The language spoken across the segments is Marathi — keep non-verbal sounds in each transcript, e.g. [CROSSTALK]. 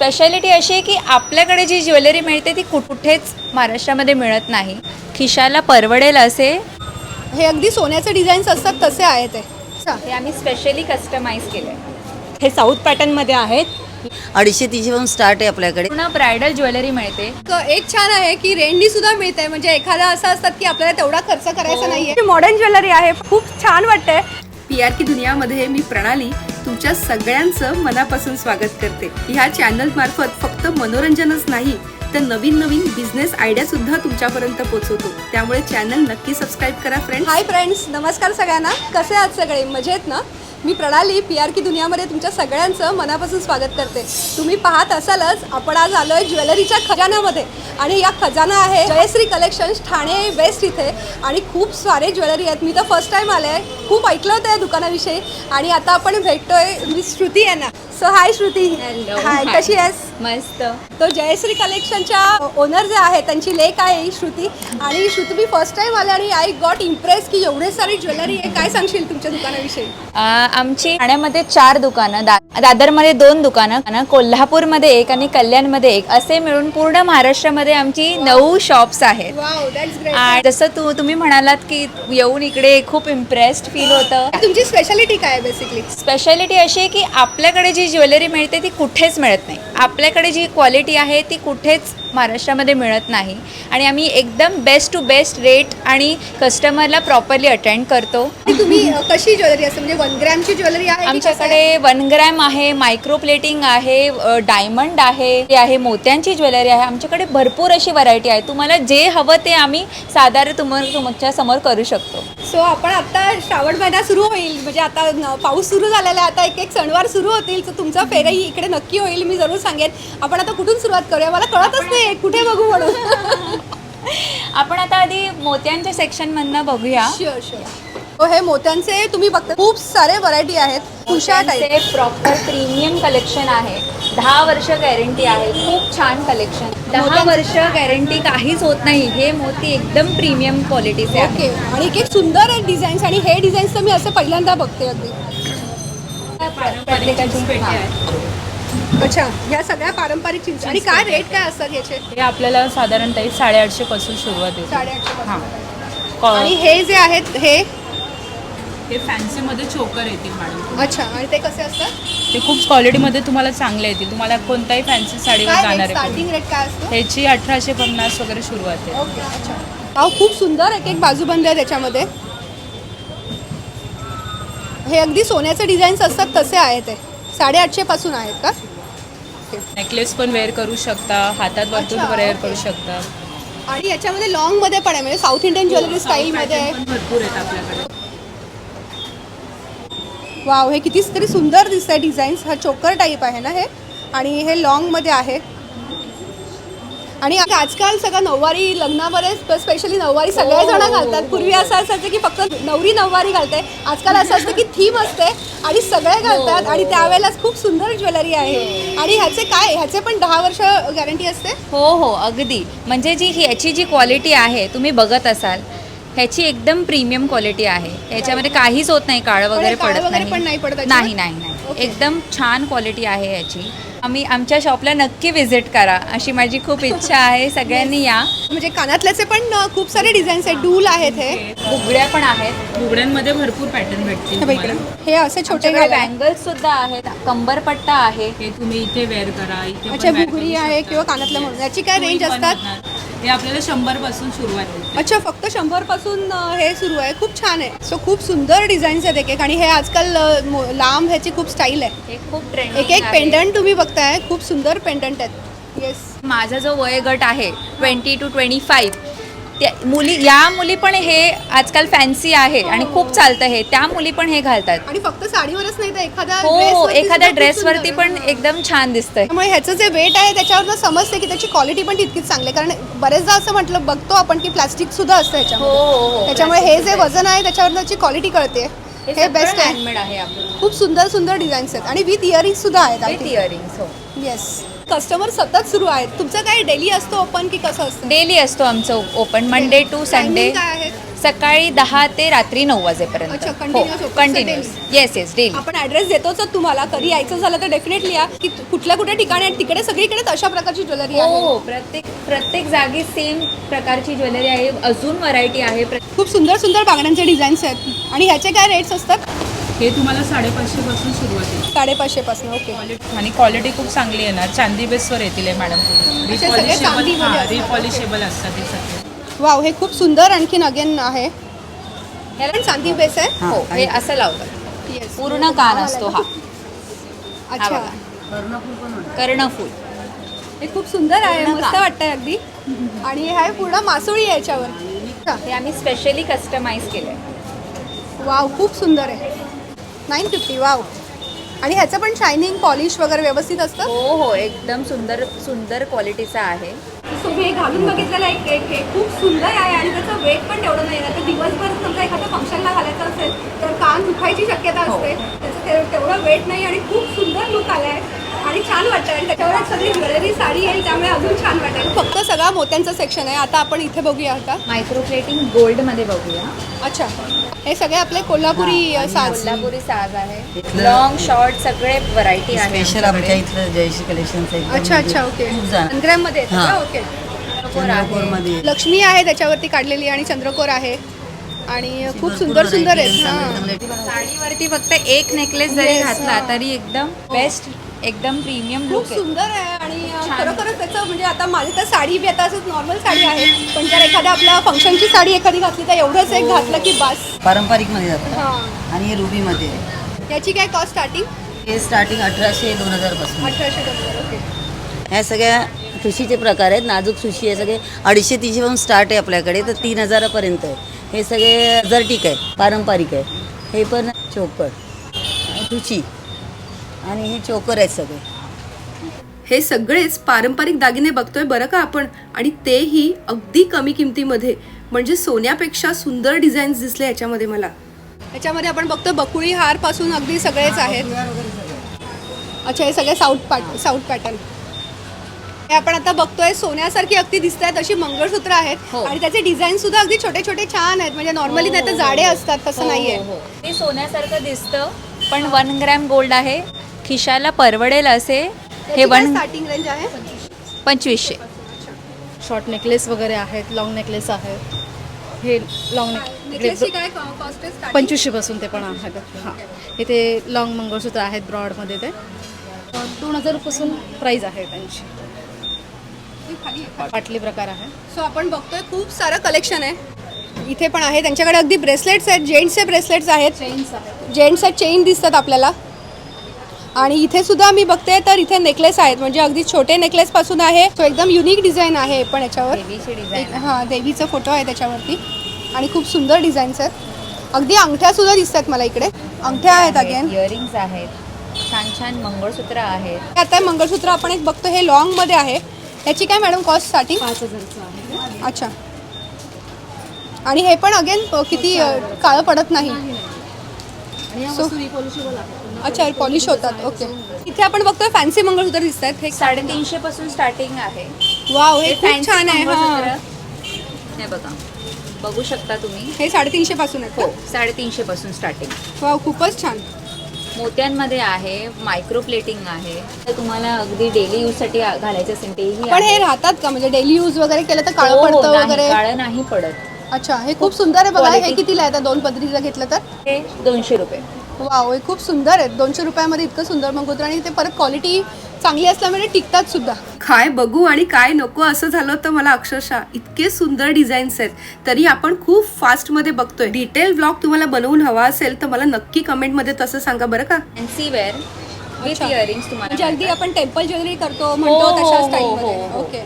स्पेशालिटी अशी आहे की आपल्याकडे जी ज्वेलरी मिळते ती कुठेच महाराष्ट्रामध्ये मिळत नाही. खिशाला परवडेल असे? हे अगदी सोन्याचे डिझाईन्स असतात तसे आहे ते. अच्छा. हे आम्ही स्पेशली कस्टमाइज केले हे साऊथ पॅटर्नमध्ये आहेत. अडीचशे तीनशे पासून स्टार्ट आहे आपल्याकडे. पूर्ण ब्रायडल ज्वेलरी मिळते. क- एक छान आहे की रेंडी सुद्धा मिळते म्हणजे एखादा असं असतात की आपल्याला तेवढा खर्च करायचा नाहीये. मॉडर्न ज्वेलरी आहे. खूप छान वाटतंय. पी आर की दुनियामध्ये मी प्रणाली तुमच्या सगळ्यांचं मनापासून स्वागत करते. ह्या चॅनल मार्फत फक्त मनोरंजनच नाही तर नवीन नवीन बिझनेस आयडिया सुद्धा तुमच्यापर्यंत पोहोचवतो त्यामुळे चॅनल नक्की सबस्क्राईब करा फ्रेंड्स हाय फ्रेंड्स नमस्कार सगळ्यांना. कसे आहात सगळे? मजेत ना? मी प्रणाली पी आर की दुनियामध्ये तुमच्या सगळ्यांचं मनापासून स्वागत करते. तुम्ही पाहत असालच आपण आज आलो आहे ज्वेलरीच्या खजान्यामध्ये. आणि या खजाना आहे जयश्री कलेक्शन्स ठाणे वेस्ट इथे. आणि खूप सारे ज्वेलरी आहेत. मी तर फर्स्ट टाईम आले आहे खूप ऐकलं होतं या दुकानाविषयी. आणि आता आपण भेटतोय मी श्रुती यांना. So hi Shruti. हाय. कशी आहेस? मस्त. तो जयश्री कलेक्शनच्या ओनर जे आहे त्यांची लेक आहे ही श्रुती. आणि श्रुती मी फर्स्ट टाइम आले आणि आय गॉट इम्प्रेस की एवढे सारी ज्वेलरी आहे. काय सांगशील तुमच्या दुकानाविषयी? आमची ठाण्यामध्ये चार दुकानं दा दादरमध्ये दोन दुकानं कोल्हापूरमध्ये एक आणि कल्याणमध्ये एक. असे मिळून पूर्ण महाराष्ट्रामध्ये आमची नऊ शॉप्स आहेत. आणि जसं तू तुम्ही म्हणालात की येऊन इकडे खूप इम्प्रेस्ड फील होतं. तुमची स्पेशालिटी काय बेसिकली स्पेशालिटी अशी आहे की आपल्याकडे जी ज्वेलरी मिळते ती कुठेच मिळत नाही. आपल्याकडे जी क्वालिटी आहे ती कुठेच महाराष्ट्रामध्ये मिळत नाही. आणि आम्ही एकदम बेस्ट टू बेस्ट रेट आणि कस्टमरला प्रॉपरली अटेंड करतो. तुम्ही कशी ज्वेलरी असते? म्हणजे वन ग्रॅमची ज्वेलरी आहे? आमच्याकडे वन ग्रॅम आहे मायक्रो प्लेटिंग आहे डायमंड आहे ते आहे मोत्यांची ज्वेलरी आहे. आमच्याकडे भरपूर अशी व्हरायटी आहे. तुम्हाला जे हवं ते आम्ही साधारण तुम तुमच्यासमोर करू शकतो. सो आपण आता श्रावण महिना सुरू होईल. म्हणजे आता पाऊस सुरू झालेला आहे. आता एक एक सणवार सुरू होतील. तर तुमचा फेरही इकडे नक्की होईल मी जरूर सांगेन. आपण आता कुठून सुरुवात करूया? मला कळतच नाही कुठे बघू म्हणून? [LAUGHS] आपण आता आधी मोत्यांच्या सेक्शनमधनं बघूया. शुअर शुअर हो हे मोत्यांचे तुम्ही बघता खूप सारे व्हरायटी आहेत. Usha type proper premium collection आहे. दहा वर्ष गॅरंटी आहे. खूप छान कलेक्शन दहा वर्ष गॅरंटी काहीच होत नाही. हे मोती एकदम प्रीमियम क्वालिटीचे ओके. आणि एक एक सुंदर आहेत डिझाईन्स आणि हे डिझाईन्स तर मी असं पहिल्यांदा बघते अगदी. अच्छा ह्या सगळ्या पारंपरिक चिंच आणि काय रेट काय असतात याचे? हे आपल्याला साधारणतः साडेआठशे पासून सुरुवात आहे साडेआठशे हां. आणि हे जे आहेत हे? हे फॅन्सीमध्ये चोकर येतील मॅडम अच्छा आणि ते कसे असतात? ते खूप क्वालिटीमध्ये तुम्हाला चांगले येतील. तुम्हाला कोणताही फॅन्सी साडीवर काय जाणार आहे स्टार्टिंग रेट काय असतो? ह्याची अठराशे पन्नास वगैरे सुरुवात आहे. ओके अच्छा. अहो खूप सुंदर एक एक बाजूबंद आहे त्याच्यामध्ये. हे अगदी सोन्याचे डिझाईन्स असतात तसे आहेत ते. साडेआठशे पासून आहेत का? नेकलेस पण वेअर करू शकता हातात वरतून अच्छा, वेअर. करू शकता. आणि याच्यामध्ये लॉंगमध्ये पण आहे म्हणजे साऊथ इंडियन ज्वेलरी स्टाईलमध्ये आहे. Pattern पण भरपूर आहेत आपल्याकडे. वाव हे किती तरी सुंदर दिसत आहे डिझाईन्स हा चोकर टाईप आहे ना हे? आणि हे लॉंगमध्ये आहे. आणि आजकाल सगळं नऊवारी लग्नामध्ये स्पेशली नऊवारी सगळे जण घालतात. पूर्वी असं असायचं की फक्त नवरी नऊवारी घालते. आजकाल असं असतं की थीम असते आणि सगळे घालतात आणि त्यावेळेलाच खूप सुंदर ज्वेलरी आहे. आणि ह्याचे काय ह्याचे पण दहा वर्ष गॅरंटी असते? हो हो अगदी. म्हणजे जी ही याची जी क्वालिटी आहे तुम्ही बघत असाल ह्याची एकदम प्रीमियम क्वालिटी आहे. याच्यामध्ये काहीच होत नाही काळं वगैरे पडत वगैरे पण नाही पडत? नाही नाही नाही. एकदम छान क्वालिटी आहे याची आम्ही आमच्या शॉपला नक्की व्हिजिट करा अशी माझी खूप इच्छा आहे सगळ्यांनी या. म्हणजे कानातल्याचे पण खूप सारे डिझाईन्स आहेत डूल आहेत हे. बुगड्या पण आहेत. बुगड्यांमध्ये भरपूर पॅटर्न भेटतील हे बघ. तुम्हाला. हे असे छोटे आहेत. बँगल्स सुद्धा आहेत कंबरपट्टा आहे. हे तुम्ही इथे वेअर करा इथे पण अच्छा wear करू आहे शकता. किंवा कानातलं म्हणून याची काय रेंज पण असतात. हे आपल्याला शंभरपासून सुरुवात आहे अच्छा फक्त शंभरपासून अ, हे सुरू आहे. खूप छान आहे. सो खूप सुंदर डिझाईन्स आहेत एक एक. आणि हे आजकाल अ, मो- लांब ह्याची खूप स्टाईल आहे. हे खूप ट्रेंड एक एक पेंडंट तुम्ही बघताय खूप सुंदर पेंडंट आहेत. येस माझा जो वयोगट आहे ट्वेंटी टू ट्वेंटी फाईव्ह त्या मुली या मुली पण हे आजकाल फॅन्सी आहे आणि खूप चालतं हे. त्या मुली पण हे घालतात. आणि फक्त साडीवरच नाही तर एखाद्या हो ड्रेसवरती एखाद्या सुद्धा खूप ड्रेसवरती सुंदर पण आहे. एकदम छान दिसतंय. त्यामुळे ह्याचं जे वेट आहे त्याच्यावर समजते की त्याची क्वालिटी पण तितकीच चांगली आहे. कारण बरेचदा असं म्हटलं बघतो आपण की प्लास्टिक सुद्धा असतं हो ह्याच्यामध्ये. हो हो त्याच्यामुळे हे जे वजन आहे त्याच्यावर त्याची क्वालिटी कळते. हे बेस्ट आहे. हँडमेड आहे आपलं. खूप सुंदर सुंदर डिझाईन्स आहेत आणि विथ इयरिंग सुद्धा आहेत विथ इयरिंग्स हो. येस कस्टमर सतत सुरू आहेत. तुमचं काय डेली असतो ओपन की कसं असतं? डेली असतो आमचं open Monday to Sunday Timing काय आहे? सकाळी दहा ते रात्री नऊ वाजेपर्यंत. अच्छा, continuous open continuous yes yes daily आपण ॲड्रेस देतोच तुम्हाला. कधी यायचं झालं तर डेफिनेटली या. की कुठल्या कुठल्या ठिकाणी आहेत? तिकडे सगळीकडे अशा प्रकारची ज्वेलरी हो आहे. हो प्रत्येक प्रत्येक जागी सेम प्रकारची ज्वेलरी आहे. अजून व्हरायटी आहे. प्र- खूप सुंदर सुंदर बांगड्यांचे डिझाईन्स आहेत. आणि ह्याचे काय रेट्स असतात? हे तुम्हाला साडेपाचशे पासून सुरुवात आहे. साडेपाचशे पासून ओके. क्वालिटी आणि क्वालिटी खूप चांगली येणार चांदी बेसवर येतील हे मॅडम तुम्ही. अच्छा, सगळे रिपॉलिशेबल चांदीमध्ये हां असतात. रिपॉलिशेबल असतात हे सगळे. वाव हे खूप सुंदर आणखीन अगेन आहे. ह्याला पण चांदी बेस आहे? हा, हो हे असं लावतात. Yes. पूर्ण कान असतो हा. अच्छा. बघा. कर्णफूल हे खूप सुंदर आहे पूर्ण मस्त कान. वाटतंय अगदी. आणि हे आहे पूर्ण मासोळी आहे याच्यावर. हे आम्ही स्पेशली कस्टमाइज केलं वाव खूप सुंदर आहे. Nine fifty wow. आणि ह्याचं पण शायनिंग पॉलिश वगैरे व्यवस्थित असतं? हो हो एकदम सुंदर सुंदर क्वालिटीचा आहे. सो हे घालून बघितलेलं एक केक हे खूप सुंदर आहे आणि त्याचं वेट पण तेवढं नाही. आहे तर दिवसभर समजा एखाद्या फंक्शनला घालायचं असेल तर कान दुखायची शक्यता असते. त्याचं ते तेवढं वेट नाही आणि खूप सुंदर लुक आला आहे आणि छान वाटतं आणि त्याच्यावर सगळी ज्वेलरी साडी आहे त्यामुळे अजून छान वाटेल. फक्त सगळा मोत्यांचं सेक्शन आहे. आता आपण इथे बघूया आता. मायक्रोप्लेटिंग गोल्डमध्ये बघूया. अच्छा. हे सगळे आपले कोल्हापुरी साज. कोल्हापुरी साज आहे. इथलं- लॉंग शॉर्ट सगळे व्हरायटी आहे स्पेशल आमच्या इथलं जयश्री कलेक्शन अच्छा अच्छा ओके ग्रॅममध्ये येतं का? हां. ओके मध्ये लक्ष्मी आहे त्याच्यावरती काढलेली आणि चंद्रकोर आहे. आणि खूप सुंदर सुंदर आहेत. हां. साडीवरती फक्त एक नेकलेस जरी Yes, घातला हा. तरी एकदम बेस्ट एकदम प्रीमियम खूप लुक आहे. सुंदर आहे आणि. खरोखरच त्याचं म्हणजे आता माझी तर साडी बी आता असंच नॉर्मल साडी आहे. पण जर एखाद्या आपल्या फंक्शनची साडी एखादी घातली तर एवढंच एक घातलं की बस. पारंपरिकमध्ये जातात हां. आणि हे रुबी मध्ये आहे. याची काय कॉस्ट स्टार्टिंग हे स्टार्टिंग अठराशे दोन हजारपासून. अठराशे डॉलर ओके ह्या सगळ्या सुशीचे प्रकार आहेत. नाजूक सुशी आहे सगळे अडीचशे तीनशे पासून स्टार्ट आहे आपल्याकडे. तर तीन हजारापर्यंत आहे. हे सगळे जर्टिक आहे. पारंपरिक आहे. हे पण चोकर तुची आणि हे चोकर आहेत सगळे. हे सगळेच पारंपरिक दागिने बघतोय बरं का आपण? आणि तेही अगदी कमी किमतीमध्ये. म्हणजे सोन्यापेक्षा सुंदर डिझाईन्स दिसले याच्यामध्ये मला. याच्यामध्ये आपण बघतो बकुळी हारपासून अगदी सगळेच आहेत. अच्छा हे सगळे साऊथ पॅट साऊथ पॅटर्न हे आपण आता बघतोय सोन्यासारखी अगदी दिसत आहेत अशी मंगळसूत्र आहेत. हो. आणि त्याचे डिझाईन सुद्धा अगदी छोटे छोटे छान आहेत. म्हणजे नॉर्मली नाही तर जाडे असतात तसं नाहीये. ते सोन्यासारखं दिसतं. पण वन ग्रॅम गोल्ड आहे. खिशाला परवडेल असे. हे वन स्टार्टिंग रेंज आहे? पंचवीसशे. शॉर्ट नेकलेस वगैरे आहेत लॉंग नेकलेस आहेत. हे लॉंग starting? पंचवीसशेपासून ते पण आहेत. हां. इथे लॉंग मंगळसूत्र आहेत ब्रॉडमध्ये ते. दोन हजारपासून प्राईज आहे त्यांची. पाटली प्रकार आहे. सो आपण बघतोय खूप सारं कलेक्शन आहे. इथे पण आहे. त्यांच्याकडे अगदी ब्रेसलेट्स आहेत. जेंट्सचे ब्रेसलेट्स आहेत. चेन्स आहेत. चेन दिसतात आपल्याला. आणि इथे सुद्धा मी बघते तर इथे नेकलेस आहेत. म्हणजे अगदी छोटे नेकलेस पासून आहे. तो एकदम युनिक डिझाईन आहे पण याच्यावर. हां देवीचा फोटो आहे त्याच्यावरती. आणि खूप सुंदर डिझाईन्स आहेत. अगदी अंगठ्या सुद्धा दिसतात मला इकडे. अंगठ्या आहेत अगेन इयरिंग्स आहेत. छान छान मंगळसूत्र आहेत. आता मंगळसूत्र आपण एक बघतो. हे लॉंगमध्ये आहे. याची काय मॅडम कॉस्ट आहे. अच्छा. आणि हे पण अगेन किती काळं पडत नाही. अच्छा पॉलिश होतात ओके इथे आपण बघतोय फॅन्सी मंगळसूत्र दिसत आहेत हे साडेतीनशे पासून स्टार्टिंग आहे. वाव हे खूप छान आहे. हां. हे बघा. बघू शकता तुम्ही. हे साडेतीनशे पासून आहेत हो? साडेतीनशे पासून स्टार्टिंग वाव खूपच छान. मोत्यांमध्ये आहे मायक्रो प्लेटिंग आहे. तर तुम्हाला अगदी डेली यूजसाठी घालायचं असेल तेही पण हे आहे. राहतात का? म्हणजे डेली यूज वगैरे केलं तर हो, काळं हो, पडतं नाही, वगैरे? काळं नाही पडत. अच्छा हे खूप सुंदर आहे बघा. हे Quality. कितीला आहे आता? दोन पदरीचं घेतलं तर? हे दोनशे रुपये. वाव हे खूप सुंदर आहेत दोनशे रुपयामध्ये इतकं सुंदर मंगळसूत्र आणि ते परत क्वालिटी चांगली असल्यामुळे टिकतात सुद्धा. काय बघू आणि काय नको असं झालं तर मला अक्षरशः. इतके सुंदर डिझाईन्स आहेत. तरी आपण खूप फास्टमध्ये बघतोय. डिटेल ब्लॉग तुम्हाला बनवून हवा असेल तर मला नक्की कमेंटमध्ये तसं सांगा बरं का? फॅन्सी वेअर विथ अच्छा. इयरिंग्स तुम्हाला म्हणजे अगदी मिळतात. आपण टेम्पल ज्वेलरी करतो म्हणतो हो, तशा हो, स्टाईलमध्ये हो, हो. ओके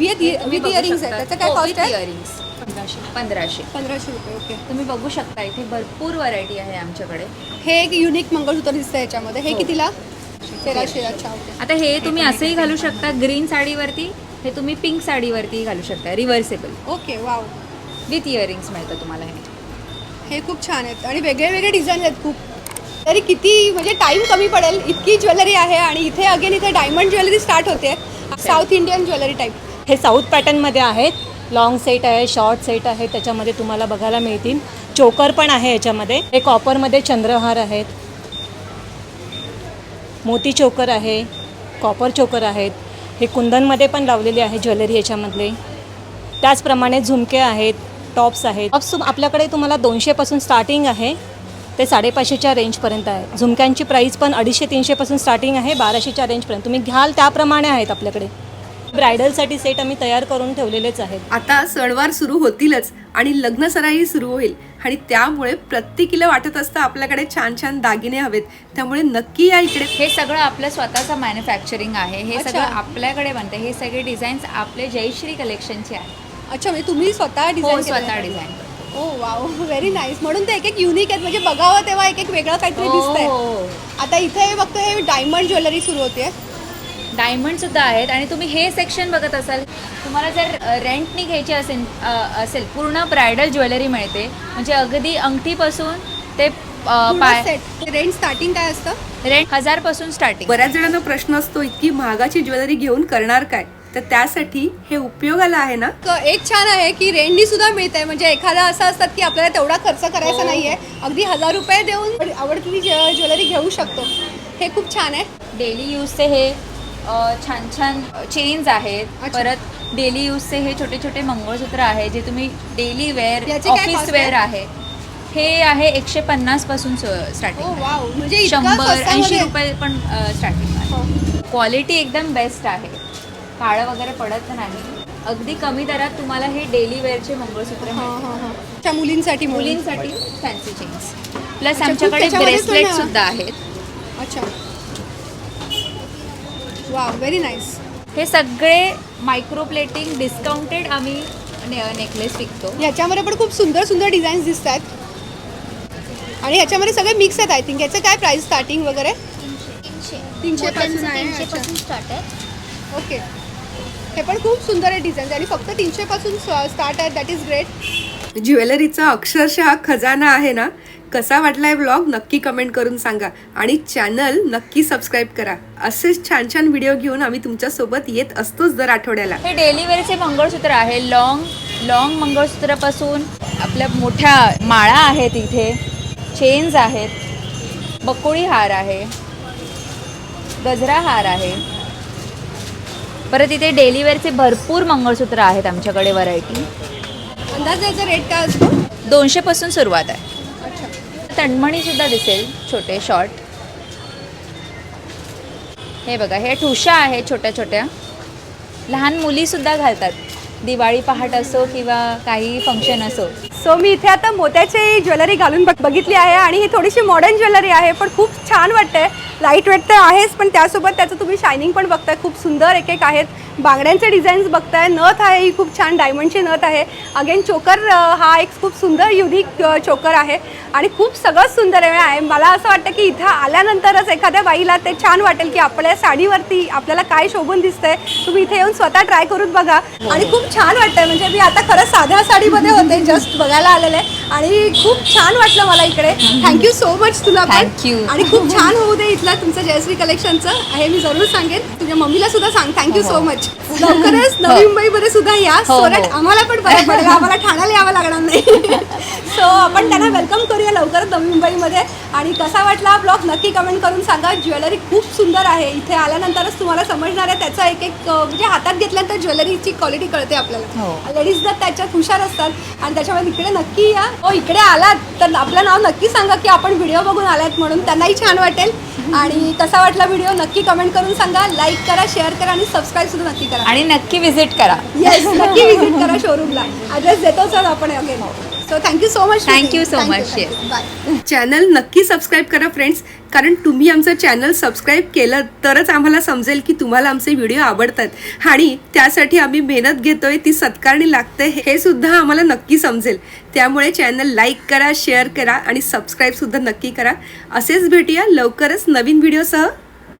विथ विथ इयरिंग्स आहे. त्याचं काय हो, कॉस्ट with आहे? earrings. पंधराशे. पंधराशे. रुपये ओके. तुम्ही बघू शकता इथे भरपूर व्हरायटी आहे आमच्याकडे. हे एक युनिक मंगळसूत्र दिसतं याच्यामध्ये. हे हो. कितीला? तेराशे अच्छा ओके. आता हे तुम्ही असंही घालू शकता ग्रीन साडीवरती. हे तुम्ही पिंक साडीवरती घालू शकता reversible okay wow. With earrings मिळतं तुम्हाला हे. हे खूप छान आहेत. आणि वेगळे वेगळे डिझाईन आहेत खूप. तरी किती म्हणजे टाइम कमी पडेल इतकी ज्वेलरी आहे आणि इथे अगेन इथे डायमंड ज्वेलरी स्टार्ट होते. साऊथ इंडियन ज्वेलरी टाईप हे साऊथ पॅटर्नमध्ये आहेत. लॉंग सेट आहे शॉर्ट सेट आहे त्याच्यामध्ये तुम्हाला बघायला मिळतील. चोकर पण आहे याच्यामध्ये. हे कॉपरमध्ये चंद्रहार आहेत. मोती चोकर आहे. कॉपर चोकर आहेत. हे कुंदनमध्ये पण लावलेले आहे ज्वेलरी याच्यामधले. त्याचप्रमाणे झुमके आहेत टॉप्स आहेत. टॉप्स आपल्याकडे तुम्हाला दोनशेपासून स्टार्टिंग आहे. ते साडेपाचशेच्या रेंजपर्यंत आहे. झुमक्यांची प्राईस पण अडीचशे तीनशेपासून स्टार्टिंग आहे बाराशेच्या रेंजपर्यंत तुम्ही घ्याल त्याप्रमाणे आहेत आपल्याकडे. ब्रायडलसाठी सेट आम्ही तयार करून ठेवलेलेच आहेत. आता सणवार सुरू होतीलच आणि लग्न सराई सुरू होईल. आणि त्यामुळे प्रत्येकीला वाटत असतं आपल्याकडे छान छान दागिने हवेत. त्यामुळे नक्की या इकडे. हे सगळं आपलं स्वतःचं मॅन्युफॅक्चरिंग आहे. हे. सगळं आपल्याकडे बनते. हे सगळे डिझाईन्स आपले जयश्री कलेक्शनचे आहे अच्छा म्हणजे तुम्ही स्वतः हो डिझाईन स्वतः design oh wow. [LAUGHS] Very nice म्हणून ते एक एक युनिक आहेत. म्हणजे बघावं तेव्हा एक एक वेगळं काहीतरी दिसतंय. आता इथे हे बघतो हे डायमंड ज्वेलरी सुरू होते डायमंड सुद्धा आहेत आणि तुम्ही हे सेक्शन बघत असाल तुम्हाला जर रेंटनी घ्यायची असेल असेल पूर्ण ब्रायडल ज्वेलरी मिळते. म्हणजे अगदी अंगठीपासून ते पाय सेट रेंट स्टार्टिंग काय असतं? रेंट हजारपासून स्टार्टिंग बऱ्याच जणांना प्रश्न असतो इतकी महागाची ज्वेलरी घेऊन करणार काय? तर त्यासाठी हे उपयोगाला आहे ना? क- एक छान आहे की रेंटनी सुद्धा मिळते म्हणजे एखादा असं असतात की आपल्याला तेवढा खर्च हो. करायचा नाहीये. अगदी हजार रुपये देऊन आवडती ज्वेलरी घेऊ शकतो. हे खूप छान आहे. डेली यूजचे हे छान छान चेन्स आहेत. अच्छा. परत डेली यूजचे हे छोटे छोटे मंगळसूत्र आहे जे तुम्ही डेली वेअर याची काय ऑफिस cost वेअर आहे? हे आहे एकशे पन्नासपासून ओ स्टार्टिंग वाव म्हणजे इतकं शंभर ऐंशी रुपये पण स्टार्टिंग आहे. हो. क्वालिटी एकदम बेस्ट आहे. काळं वगैरे पडत नाही. अगदी कमी दरात तुम्हाला हे डेली वेअरचे मंगळसूत्र हा, मिळतील. हा, हा. अच्छा मुलींसाठी म्हणून. मुलींसाठी फॅन्सी चेन्स प्लस अच्छा, खूप आमच्याकडे त्याच्यामध्ये ब्रेसलेट सुद्धा आहेत. अच्छा. वाव व्हेरी नाईस हे सगळे मायक्रो प्लेटिंग डिस्काउंटेड आम्ही नेकलेस विकतो. ह्याच्यामध्ये पण खूप सुंदर सुंदर डिझाईन्स दिसत आहेत आणि ह्याच्यामध्ये सगळे मिक्स आहेत आय थिंक याचं काय प्राइस स्टार्टिंग वगैरे? तीनशे. पासून आहे. ओके हे पण खूप सुंदर आहे डिझाईन्स आणि फक्त तीनशे पासून स्टार्ट आहे दॅट इज ग्रेट ज्वेलरीचा अक्षरशः खजाना आहे ना? कसा वाटलाय ब्लॉग नक्की कमेंट करून सांगा. आणि चॅनल नक्की सबस्क्राईब करा. असेच छान छान व्हिडिओ घेऊन आम्ही तुमच्यासोबत येत असतोच दर आठवड्याला. हे डेली वेअरचे मंगळसूत्र आहे. लॉंग लॉंग मंगळसूत्रापासून आपल्या मोठ्या माळा आहेत इथे. चेन्स आहेत. बकोळी हार आहे. गजरा हार आहे. परत इथे डेली वेअरचे भरपूर मंगळसूत्र आहेत आमच्याकडे व्हरायटी अंदाज द्यायचा रेट काय असतो? दोनशेपासून सुरुवात आहे. अच्छा. तणमणी सुद्धा दिसेल छोटे शॉर्ट हे बघा हे ठुशा आहेत छोट्या छोट्या. लहान मुलीसुद्धा घालतात. दिवाळी पहाट असो किंवा काही फंक्शन असो. सो मी इथे आता मोत्याची ज्वेलरी घालून बघ बघितली आहे आणि ही थोडीशी मॉडर्न ज्वेलरी आहे पण खूप छान वाटते लाइट वेट तर आहेच पण त्यासोबत त्याचं तुम्ही शायनिंग पण बघताय. खूप सुंदर एक एक आहेत. बांगड्यांचे डिझाईन्स बघताय. नथ आहे ही खूप छान डायमंडची नथ आहे. अगेन चोकर हा एक खूप सुंदर युनिक चोकर आहे. आणि खूप सगळंच सुंदर आहे. आहे मला असं वाटतं की इथं आल्यानंतरच एखाद्या बाईला ते छान वाटेल की आपल्या साडीवरती आपल्याला काय शोभून दिसतंय. तुम्ही इथे येऊन स्वतः ट्राय करून बघा. आणि खूप छान वाटतंय. म्हणजे मी आता खरंच साध्या साडीमध्ये होते जस्ट बघायला आलेले. आणि खूप छान वाटलं मला इकडे. थँक्यू सो मच तुला पण. You. आणि खूप छान होऊ दे इथलं तुमचं जयश्री कलेक्शनचं हे मी जरूर सांगेन. तुझ्या मम्मीला सुद्धा सांग. थँक्यू सो मच लवकरच नवी मुंबईमध्ये सुद्धा या. हो, सो दॅट हो. आम्हाला पण बरं पडेल. [LAUGHS] आम्हाला ठाण्याला यावं लागणार नाही. [LAUGHS] सो आपण त्यांना वेलकम करूया लवकरच नवी मुंबईमध्ये. आणि कसा वाटला हा ब्लॉग नक्की कमेंट करून सांगा. ज्वेलरी खूप सुंदर आहे. इथे आल्यानंतरच तुम्हाला समजणार आहे. त्याचा एक एक म्हणजे हातात घेतल्यानंतर ज्वेलरीची क्वालिटी कळते आपल्याला. हो. लेडीज जर त्याच्यात हुशार असतात आणि त्याच्यामुळे इकडे नक्की या. हो इकडे आलात तर आपलं नाव नक्की सांगा की आपण व्हिडिओ बघून आलात म्हणून. त्यांनाही छान वाटेल. आणि कसा वाटला व्हिडिओ नक्की कमेंट करून सांगा. लाईक करा शेअर करा आणि सबस्क्राईब सुद्धा नक्की करा. आणि नक्की विजिट करा. येस नक्की विजिट करा शोरूमला ॲड्रेस देतोच आपण again. So thank you so much Thank you so much, yes. Bye channel नक्की सबस्क्राईब करा फ्रेंड्स कारण तुम्ही आमचं चॅनल सबस्क्राईब केलं तरच आम्हाला समजेल की तुम्हाला आमचे व्हिडिओ आवडतात. आणि त्यासाठी आम्ही मेहनत घेतोय ती सत्कारणी लागते हे सुद्धा आम्हाला नक्की समजेल. त्यामुळे चॅनल लाईक करा शेअर करा आणि सबस्क्राईब सुद्धा नक्की करा. असेच भेटूया लवकरच नवीन व्हिडिओसह